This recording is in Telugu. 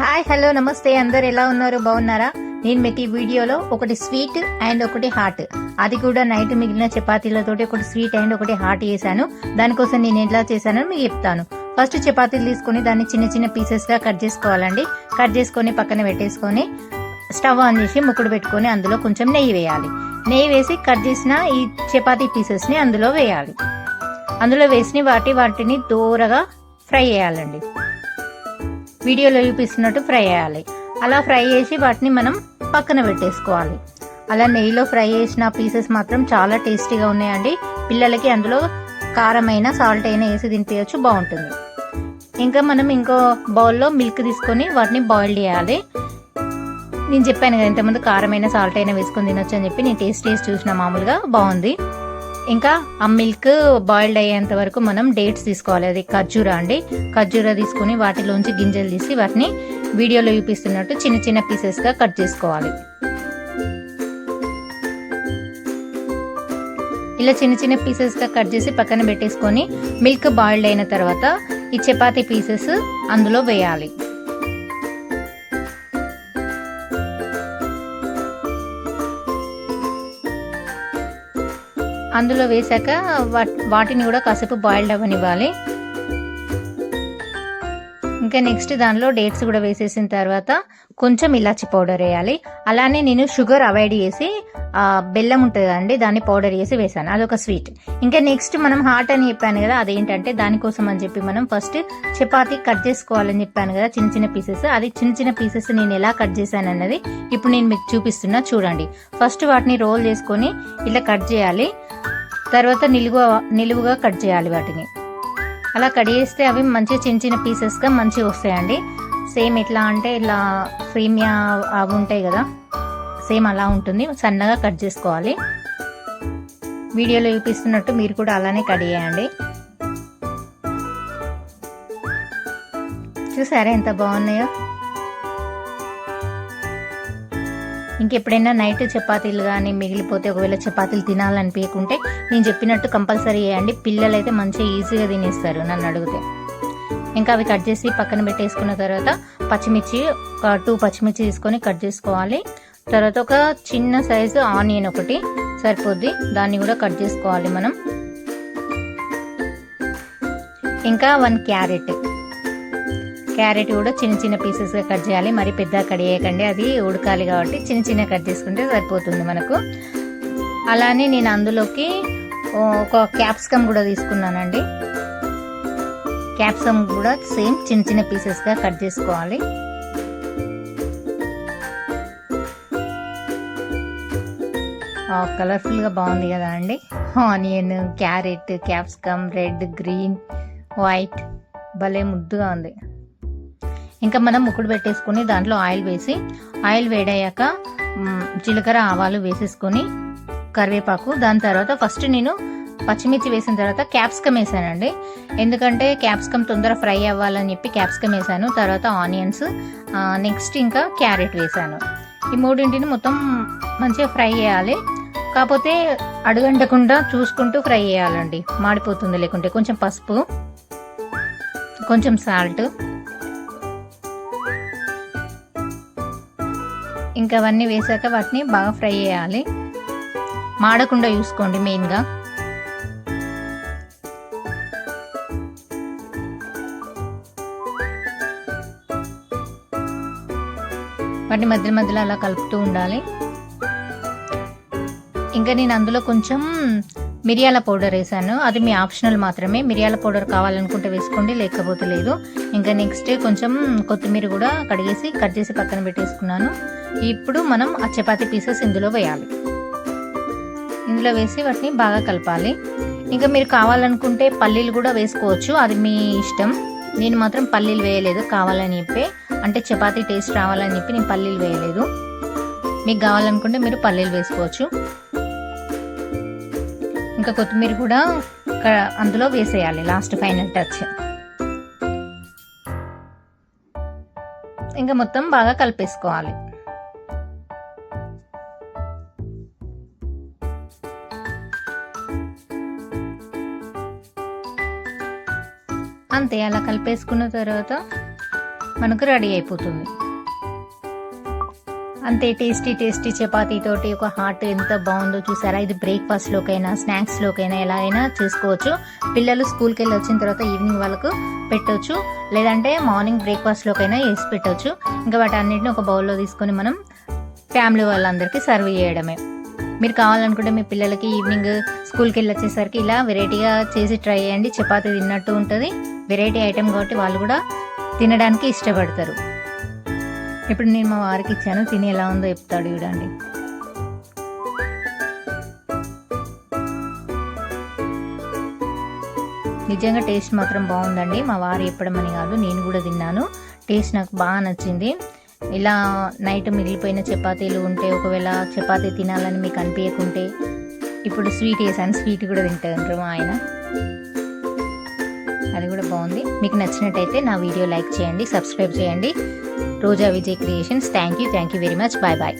హాయ్ హలో నమస్తే. అందరు ఎలా ఉన్నారు? బాగున్నారా? నేను మీకు ఈ వీడియోలో ఒకటి స్వీట్ అండ్ ఒకటి హాట్. అది కూడా నైట్ మిగిలిన చపాతీలతోటి ఒకటి స్వీట్ అండ్ ఒకటి హాట్ చేశాను. దానికోసం నేను ఎలా చేశానో మీకు చెప్తాను. ఫస్ట్ చపాతీలు తీసుకొని దాన్ని చిన్న చిన్న పీసెస్గా కట్ చేసుకోవాలండి. కట్ చేసుకొని పక్కన పెట్టేసుకొని స్టవ్ ఆన్ చేసి ముక్కుడు పెట్టుకొని అందులో కొంచెం నెయ్యి వేయాలి. నెయ్యి వేసి కట్ చేసిన ఈ చపాతీ పీసెస్ని అందులో వేయాలి. అందులో వేసిన వాటి వాటిని దూరగా ఫ్రై చేయాలండి. వీడియోలో చూపిస్తున్నట్టు ఫ్రై చేయాలి. అలా ఫ్రై చేసి వాటిని మనం పక్కన పెట్టేసుకోవాలి. అలా నెయ్యిలో ఫ్రై చేసిన పీసెస్ మాత్రం చాలా టేస్టీగా ఉన్నాయండి. పిల్లలకి అందులో కారమైన సాల్ట్ అయినా వేసి తినిపించచ్చు బాగుంటుంది. ఇంకా మనం ఇంకో బౌల్లో మిల్క్ తీసుకొని వాటిని బాయిల్ చేయాలి. నేను చెప్పాను కదా ఇంతకుముందు కారమైన సాల్ట్ అయినా వేసుకొని తినొచ్చు అని చెప్పి నేను టేస్ట్ చేసి చూసిన మామూలుగా బాగుంది. ఇంకా ఆ మిల్క్ బాయిల్డ్ అయ్యేంత వరకు మనం డేట్స్ తీసుకోవాలి. అది ఖర్జూరా అండి. ఖర్జూరా తీసుకుని వాటిలోంచి గింజలు తీసి వాటిని వీడియోలో చూపిస్తున్నట్టు చిన్న చిన్న పీసెస్గా కట్ చేసుకోవాలి. ఇలా చిన్న చిన్న పీసెస్గా కట్ చేసి పక్కన పెట్టేసుకొని మిల్క్ బాయిల్డ్ అయిన తర్వాత ఈ చపాతీ పీసెస్ అందులో వేయాలి. అందులో వేసాక వాటిని కూడా కాసేపు బాయిల్డ్ అవ్వనివ్వాలి ఇంకా నెక్స్ట్ దానిలో డేట్స్ కూడా వేసేసిన తర్వాత కొంచెం ఇలాచి పౌడర్ వేయాలి. అలానే నేను షుగర్ అవాయిడ్ చేసి బెల్లం ఉంటుంది కదండి దాన్ని పౌడర్ చేసి వేసాను అదొక స్వీట్ ఇంకా నెక్స్ట్ మనం హాట్ అని చెప్పాను కదా అదేంటంటే దానికోసం అని చెప్పి మనం ఫస్ట్ చపాతి కట్ చేసుకోవాలని చెప్పాను కదా చిన్న చిన్న పీసెస్ అది చిన్న చిన్న పీసెస్ నేను ఎలా కట్ చేశాను అన్నది ఇప్పుడు నేను మీకు చూపిస్తున్నా చూడండి. ఫస్ట్ వాటిని రోల్ చేసుకొని ఇలా కట్ చేయాలి. తర్వాత నిలువ నిలువుగా కట్ చేయాలి వాటిని. అలా కట్ చేస్తే అవి మంచిగా చిన్న చిన్న పీసెస్గా మంచిగా వస్తాయండి. సేమ్ ఎట్లా అంటే ఇలా సేమియా అవి ఉంటాయి కదా సేమ్ అలా ఉంటుంది. సన్నగా కట్ చేసుకోవాలి. వీడియోలో చూపిస్తున్నట్టు మీరు కూడా అలానే కట్ చేయండి. చూసారా ఎంత బాగున్నాయో? ఇంకెప్పుడైనా నైట్ చపాతీలు కానీ మిగిలిపోతే ఒకవేళ చపాతీలు తినాలనిపించకుంటే నేను చెప్పినట్టు కంపల్సరీ చేయండి. పిల్లలు అయితే మంచిగా ఈజీగా తినేస్తారు నన్ను అడిగితే. ఇంకా అవి కట్ చేసి పక్కన పెట్టేసుకున్న తర్వాత పచ్చిమిర్చి ఒక టూ పచ్చిమిర్చి తీసుకొని కట్ చేసుకోవాలి. తర్వాత ఒక చిన్న సైజు ఆనియన్ ఒకటి సరిపోద్ది. దాన్ని కూడా కట్ చేసుకోవాలి మనం. ఇంకా వన్ క్యారెట్. క్యారెట్ కూడా చిన్న చిన్న పీసెస్గా కట్ చేయాలి. మరి పెద్ద కట్ చేయకండి. అది ఉడకాలి కాబట్టి చిన్న చిన్న కట్ చేసుకుంటే సరిపోతుంది మనకు. అలానే నేను అందులోకి ఒక క్యాప్సికమ్ కూడా తీసుకున్నానండి. క్యాప్సికమ్ కూడా సేమ్ చిన్న చిన్న పీసెస్గా కట్ చేసుకోవాలి. కలర్ఫుల్గా బాగుంది కదా అండి. Onion carrot capsicum red green white భలే ముద్దుగా ఉంది. ఇంకా మనం ముక్కుడు పెట్టేసుకొని దాంట్లో ఆయిల్ వేసి ఆయిల్ వేడయ్యాక జీలకర్ర ఆవాలు వేసేసుకొని కరివేపాకు దాని తర్వాత ఫస్ట్ నేను పచ్చిమిర్చి వేసిన తర్వాత క్యాప్సికమ్ వేసానండి. ఎందుకంటే క్యాప్సికమ్ తొందర ఫ్రై అవ్వాలని చెప్పి క్యాప్సికమ్ వేసాను. తర్వాత ఆనియన్స్ నెక్స్ట్ ఇంకా క్యారెట్ వేసాను. ఈ మూడింటిని మొత్తం మంచిగా ఫ్రై చేయాలి. కాకపోతే అడుగంటకుండా చూసుకుంటూ ఫ్రై చేయాలండి. మాడిపోతుంది లేకుంటే కొంచెం పసుపు కొంచెం సాల్ట్ ఇంకా అవన్నీ వేసాక వాటిని బాగా ఫ్రై చేయాలి. మాడకుండా చూసుకోండి మెయిన్గా. వాటిని మధ్య మధ్యలో అలా కలుపుతూ ఉండాలి. ఇంకా నేను అందులో కొంచెం మిరియాల పౌడర్ వేసాను. అది మీ ఆప్షనల్ మాత్రమే. మిరియాల పౌడర్ కావాలనుకుంటే వేసుకోండి లేకపోతే లేదు. ఇంకా నెక్స్ట్ కొంచెం కొత్తిమీర కూడా కడిగేసి కట్ చేసి పక్కన పెట్టేసుకున్నాను. ఇప్పుడు మనం ఆ చపాతీ పీసెస్ ఇందులో వేయాలి. ఇందులో వేసి వాటిని బాగా కలపాలి. ఇంకా మీరు కావాలనుకుంటే పల్లీలు కూడా వేసుకోవచ్చు. అది మీ ఇష్టం. నేను మాత్రం పల్లీలు వేయలేదు కావాలని చెప్పి. అంటే చపాతీ టేస్ట్ రావాలని చెప్పి నేను పల్లీలు వేయలేదు. మీకు కావాలనుకుంటే మీరు పల్లీలు వేసుకోవచ్చు. ఇంకా కొత్తిమీర కూడా అందులో వేసేయాలి. Last final touch. ఇంకా మొత్తం బాగా కలిపేసుకోవాలి. అంతే అలా కలిపేసుకున్న తర్వాత మనకు రెడీ అయిపోతుంది. అంతే టేస్టీ టేస్టీ చపాతీ తోటి ఒక హార్ట్ ఎంత బాగుందో చూసారా? ఇది బ్రేక్ఫాస్ట్లోకైనా స్నాక్స్లోకైనా స్నాక్స్ ఎలా అయినా చేసుకోవచ్చు. పిల్లలు స్కూల్కి వెళ్ళి వచ్చిన తర్వాత ఈవినింగ్ వాళ్ళకు పెట్టొచ్చు. లేదంటే మార్నింగ్ బ్రేక్ఫాస్ట్లోకైనా వేసి పెట్టొచ్చు. ఇంకా వాటన్నిటిని ఒక బౌల్లో తీసుకొని మనం ఫ్యామిలీ వాళ్ళందరికీ సర్వ్ చేయడమే. మీరు కావాలనుకుంటే మీ పిల్లలకి ఈవినింగ్ స్కూల్కి వెళ్ళి వచ్చేసరికి ఇలా వెరైటీగా చేసి ట్రై చేయండి. చపాతీ తిన్నట్టు ఉంటుంది. వెరైటీ ఐటెం కాబట్టి వాళ్ళు కూడా తినడానికి ఇష్టపడతారు. ఇప్పుడు నేను మా వారికి ఇచ్చాను తిని ఎలా ఉందో చెప్తాడు చూడండి. నిజంగా టేస్ట్ మాత్రం బాగుందండి. మా వారు చెప్పడమని కాదు నేను కూడా తిన్నాను. టేస్ట్ నాకు బాగా నచ్చింది. ఇలా నైట్ మిగిలిపోయిన చపాతీలు ఉంటే ఒకవేళ చపాతీ తినాలని మీకు అనిపించకుంటే ఇప్పుడు స్వీట్ వేసాను స్వీట్ కూడా తింటారు మా ఆయన. అది కూడా బాగుంది. మీకు నచ్చినట్టయితే నా వీడియో లైక్ చేయండి సబ్స్క్రైబ్ చేయండి. Roja Vijay creations. Thank you thank you very much. Bye bye.